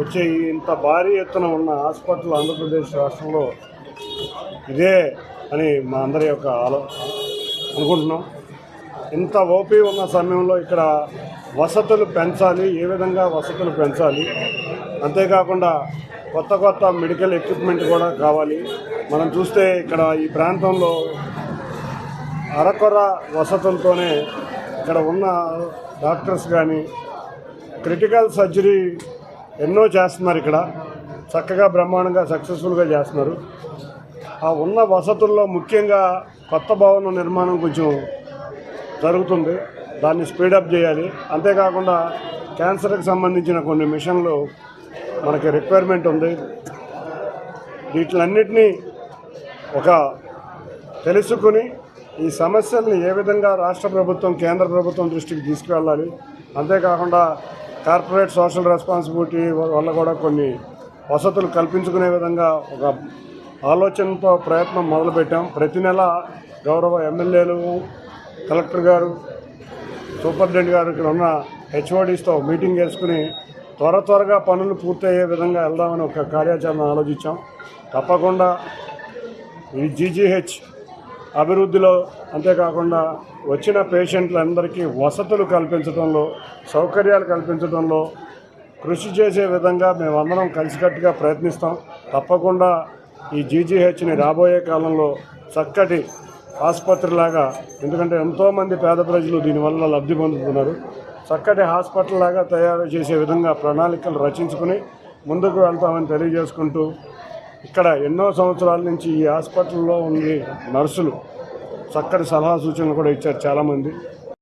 వచ్చే ఇంత భారీ ఎత్తున ఉన్న హాస్పిటల్ ఆంధ్రప్రదేశ్ రాష్ట్రంలో ఇదే అని మా అందరి యొక్క ఆలో అనుకుంటున్నాం. ఇంత ఓపీ ఉన్న సమయంలో ఇక్కడ వసతులు పెంచాలి ఏ విధంగా వసతులు పెంచాలి? అంతేకాకుండా కొత్త కొత్త మెడికల్ ఎక్విప్మెంట్ కూడా కావాలి. మనం చూస్తే ఇక్కడ ఈ ప్రాంతంలో అరకొర వసతులతోనే ఇక్కడ ఉన్న డాక్టర్స్ కానీ క్రిటికల్ సర్జరీ ఎన్నో చేస్తున్నారు ఇక్కడ. చక్కగా బ్రహ్మాండంగా సక్సెస్ఫుల్గా చేస్తున్నారు. ఆ ఉన్న వసతుల్లో ముఖ్యంగా కొత్త భవనం నిర్మాణం కొంచెం జరుగుతుంది. దాన్ని స్పీడప్ చేయాలి. అంతేకాకుండా క్యాన్సర్కి సంబంధించిన కొన్ని మిషన్లు మనకి రిక్వైర్మెంట్ ఉంది. వీటిలన్నిటినీ ఒక తెలుసుకుని ఈ సమస్యల్ని ఏ విధంగా రాష్ట్ర ప్రభుత్వం కేంద్ర ప్రభుత్వం దృష్టికి తీసుకువెళ్ళాలి. అంతేకాకుండా కార్పొరేట్ సోషల్ రెస్పాన్సిబిలిటీ వల్ల కూడా కొన్ని వసతులు కల్పించుకునే విధంగా ఒక ఆలోచనతో ప్రయత్నం మొదలుపెట్టాం. ప్రతి నెల గౌరవ ఎమ్మెల్యేలు కలెక్టర్ గారు సూపరింటెండెంట్ గారు ఇక్కడ ఉన్న హెచ్ఓడీస్తో మీటింగ్ చేసుకుని త్వర త్వరగా పనులు పూర్తయ్యే విధంగా వెళ్దామని ఒక కార్యాచరణ ఆలోచించాం. తప్పకుండా ఈ జీజీహెచ్ అభివృద్ధిలో అంతేకాకుండా వచ్చిన పేషెంట్లందరికీ వసతులు కల్పించడంలో సౌకర్యాలు కల్పించడంలో కృషి చేసే విధంగా మేమందరం కలిసికట్టుగా ప్రయత్నిస్తాం. తప్పకుండా ఈ జీజీహెచ్ని రాబోయే కాలంలో చక్కటి ఆసుపత్రిలాగా ఎందుకంటే ఎంతోమంది పేద ప్రజలు దీనివల్ల లబ్ధి పొందుతున్నారు. చక్కటి హాస్పిటల్ లాగా తయారు చేసే విధంగా ప్రణాళికలు రచించుకుని ముందుకు వెళ్తామని తెలియజేసుకుంటూ ఇక్కడ ఎన్నో సంవత్సరాల నుంచి ఈ హాస్పిటల్లో ఉండే నర్సులు చక్కటి సలహా సూచనలు కూడా ఇచ్చారు చాలామంది.